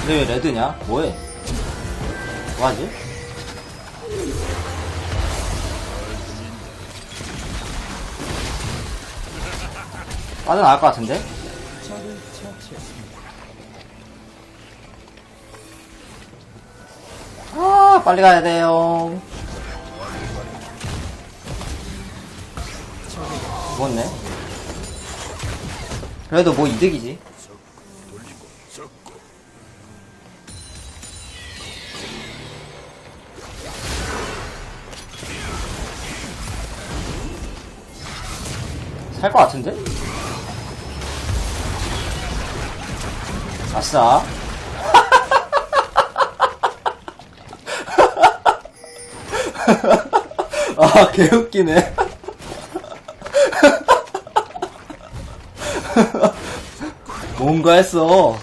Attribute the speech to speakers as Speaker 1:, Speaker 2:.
Speaker 1: 근데 왜 레드냐? 뭐해? 뭐하지? 빠져나갈 것 같은데? 아, 빨리 가야 돼요. 죽었네. 그래도 뭐 이득이지. 살 것 같은데? 아싸. 아, 개웃기네. 뭔가 했어.